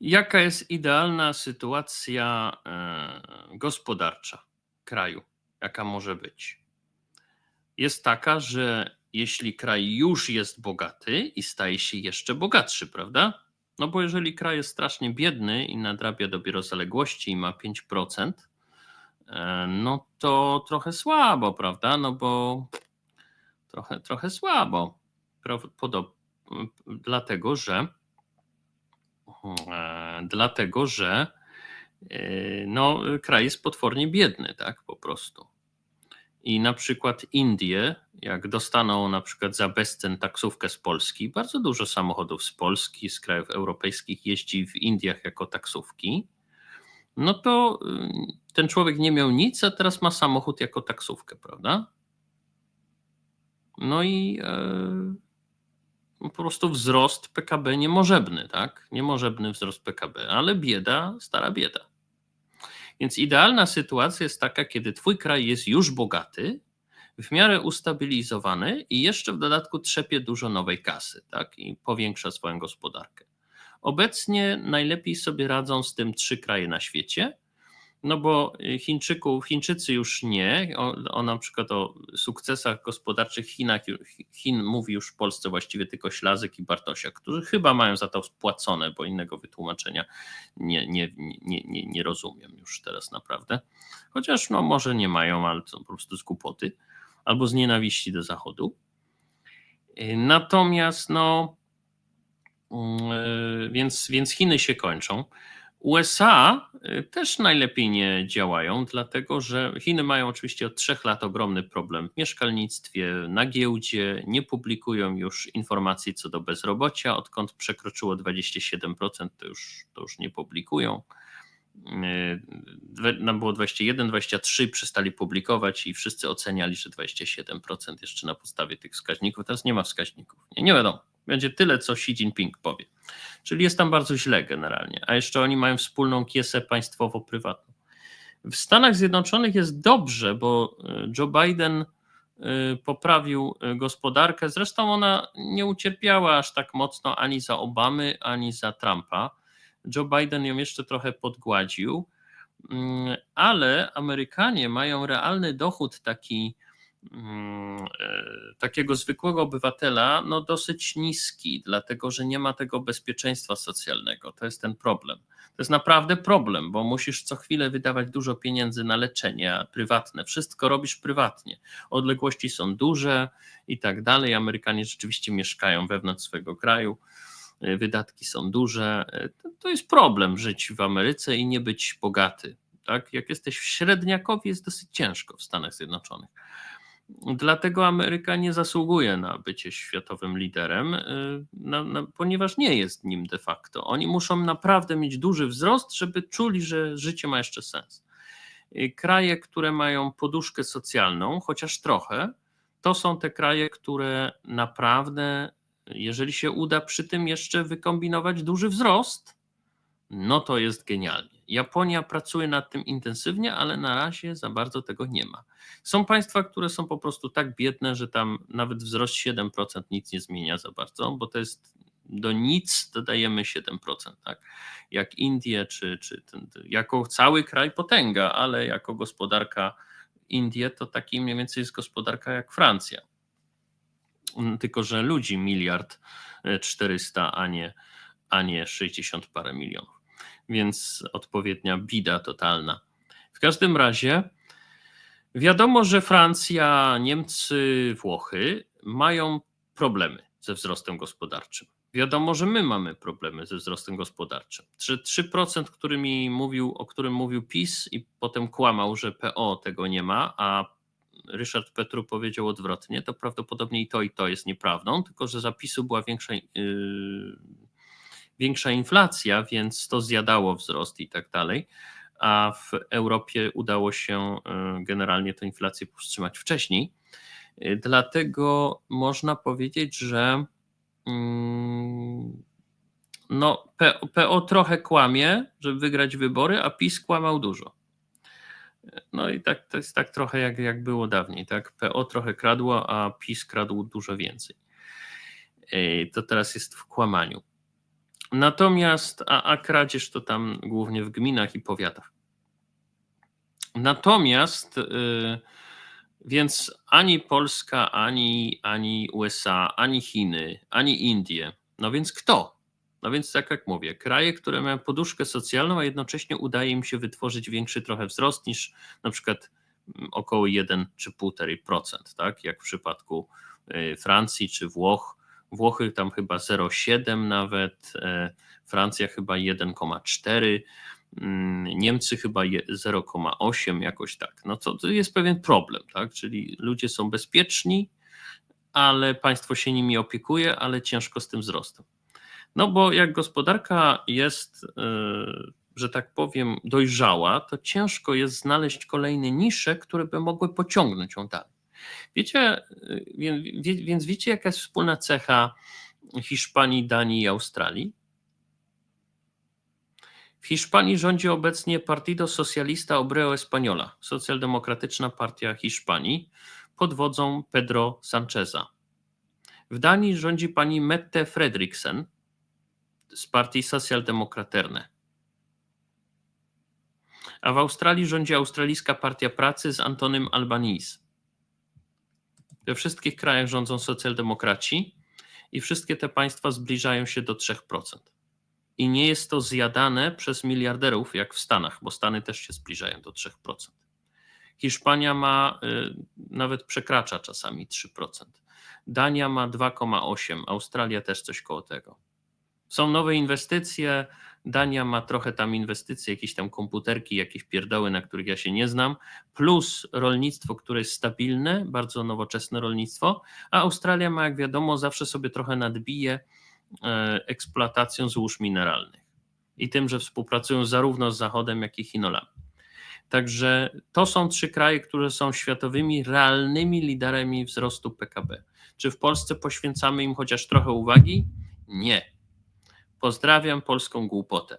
Jaka jest idealna sytuacja e, gospodarcza kraju? Jaka może być? Jest taka, że jeśli kraj już jest bogaty i staje się jeszcze bogatszy, prawda? No bo jeżeli kraj jest strasznie biedny i nadrabia dopiero zaległości i ma 5%, e, no to trochę słabo, prawda? No bo trochę, trochę słabo. Podob, dlatego, że dlatego że e, no, kraj jest potwornie biedny, tak po prostu. I na przykład Indie, jak dostaną na przykład za bezcen taksówkę z Polski, bardzo dużo samochodów z Polski, z krajów europejskich jeździ w Indiach jako taksówki, no to y, ten człowiek nie miał nic, a teraz ma samochód jako taksówkę, prawda? No i e, po prostu wzrost PKB niemożebny, tak? Niemożebny wzrost PKB, ale bieda, stara bieda. Więc idealna sytuacja jest taka, kiedy twój kraj jest już bogaty, w miarę ustabilizowany i jeszcze w dodatku trzepie dużo nowej kasy, tak? I powiększa swoją gospodarkę. Obecnie najlepiej sobie radzą z tym trzy kraje na świecie. No bo y, Chińczyków, Chińczycy już nie. O, o, na przykład o sukcesach gospodarczych Chinach, Chin mówi już w Polsce właściwie tylko Ślazyk i Bartosiak, którzy chyba mają za to spłacone, bo innego wytłumaczenia nie, nie, nie, nie, nie rozumiem już teraz naprawdę. Chociaż no może nie mają, ale to po prostu z głupoty albo z nienawiści do Zachodu. Y, natomiast no mm, y, więc, więc Chiny się kończą. USA y, też najlepiej nie działają, dlatego że Chiny mają oczywiście od trzech lat ogromny problem w mieszkalnictwie, na giełdzie, nie publikują już informacji co do bezrobocia, odkąd przekroczyło 27%, to już, to już nie publikują. Y, nam było 21, 23 przestali publikować i wszyscy oceniali, że 27% jeszcze na podstawie tych wskaźników. Teraz nie ma wskaźników. Nie, nie wiadomo. Będzie tyle, co Xi Jinping powie. Czyli jest tam bardzo źle generalnie. A jeszcze oni mają wspólną kiesę państwowo-prywatną. W Stanach Zjednoczonych jest dobrze, bo e, Joe Biden e, poprawił e, gospodarkę. Zresztą ona nie ucierpiała aż tak mocno ani za Obamy, ani za Trumpa. Joe Biden ją jeszcze trochę podgładził, mm, ale Amerykanie mają realny dochód taki takiego zwykłego obywatela no dosyć niski, dlatego że nie ma tego bezpieczeństwa socjalnego. To jest ten problem. To jest naprawdę problem, bo musisz co chwilę wydawać dużo pieniędzy na leczenie prywatne. Wszystko robisz prywatnie. Odległości są duże i tak dalej. Amerykanie rzeczywiście mieszkają wewnątrz swojego kraju. E, wydatki są duże. E, to jest problem żyć w Ameryce i nie być bogaty. Tak? Jak jesteś w średniakowie, jest dosyć ciężko w Stanach Zjednoczonych. Dlatego Ameryka nie zasługuje na bycie światowym liderem, y, na, na, ponieważ nie jest nim de facto. Oni muszą naprawdę mieć duży wzrost, żeby czuli, że życie ma jeszcze sens. Y, kraje, które mają poduszkę socjalną, chociaż trochę, to są te kraje, które naprawdę, jeżeli się uda przy tym jeszcze wykombinować duży wzrost, no to jest genialnie. Japonia pracuje nad tym intensywnie, ale na razie za bardzo tego nie ma. Są państwa, które są po prostu tak biedne, że tam nawet wzrost 7% nic nie zmienia za bardzo, bo to jest do nic dodajemy 7%, tak? Jak Indie, czy, czy ten, jako cały kraj potęga, ale jako gospodarka Indie to taki mniej więcej jest gospodarka jak Francja. Tylko, że ludzi miliard 400, a nie, a nie 60 parę milionów więc odpowiednia bida totalna. W każdym razie wiadomo, że Francja, Niemcy, Włochy mają problemy ze wzrostem gospodarczym. Wiadomo, że my mamy problemy ze wzrostem gospodarczym. 3%, którymi mówił, o którym mówił PiS i potem kłamał, że PO tego nie ma, a Ryszard Petru powiedział odwrotnie, to prawdopodobnie i to, i to jest nieprawdą, tylko że zapisu była większa yy, większa inflacja, więc to zjadało wzrost i tak dalej. A w Europie udało się e, generalnie tę inflację powstrzymać wcześniej. E, dlatego można powiedzieć, że mm, no, PO trochę kłamie, żeby wygrać wybory, a PiS kłamał dużo. E, no i tak to jest tak trochę jak, jak było dawniej, tak? PO trochę kradło, a PiS kradł dużo więcej. To teraz jest w kłamaniu. Natomiast, a, a kradzież to tam głównie w gminach i powiatach. Natomiast, y, więc ani Polska, ani, ani USA, ani Chiny, ani Indie. No więc kto? No więc tak jak mówię, kraje, które mają poduszkę socjalną, a jednocześnie udaje im się wytworzyć większy trochę wzrost niż na przykład mm, około 1 czy 1,5%, tak? Jak w przypadku y, Francji czy Włoch. Włochy tam chyba 0,7 nawet, e, Francja chyba 1,4, mm, Niemcy chyba je- 0,8 jakoś tak. No to, to jest pewien problem, tak? Czyli ludzie są bezpieczni, ale państwo się nimi opiekuje, ale ciężko z tym wzrostem. No bo jak gospodarka jest, yy, że tak powiem, dojrzała, to ciężko jest znaleźć kolejne nisze, które by mogły pociągnąć ją dalej. Wiecie, wie- wie- więc wiecie, jaka jest wspólna cecha Hiszpanii, Danii i Australii? W Hiszpanii rządzi obecnie Partido Socialista Obrero Española, socjaldemokratyczna partia Hiszpanii, pod wodzą Pedro Sancheza. W Danii rządzi pani Mette Fredriksen z partii Socjaldemokraterne. A w Australii rządzi Australijska Partia Pracy z Antonym Albanese. We wszystkich krajach rządzą socjaldemokraci i wszystkie te państwa zbliżają się do 3%. I nie jest to zjadane przez miliarderów jak w Stanach, bo Stany też się zbliżają do 3%. Hiszpania ma, y, nawet przekracza czasami 3%. Dania ma 2,8%, Australia też coś koło tego. Są nowe inwestycje, Dania ma trochę tam inwestycji, jakieś tam komputerki, jakieś pierdoły, na których ja się nie znam, plus rolnictwo, które jest stabilne, bardzo nowoczesne rolnictwo, a Australia ma, jak wiadomo, zawsze sobie trochę nadbije e, eksploatacją złóż mineralnych i tym, że współpracują zarówno z Zachodem, jak i Chinolami. Także to są trzy kraje, które są światowymi, realnymi liderami wzrostu PKB. Czy w Polsce poświęcamy im chociaż trochę uwagi? Nie. Pozdrawiam polską głupotę.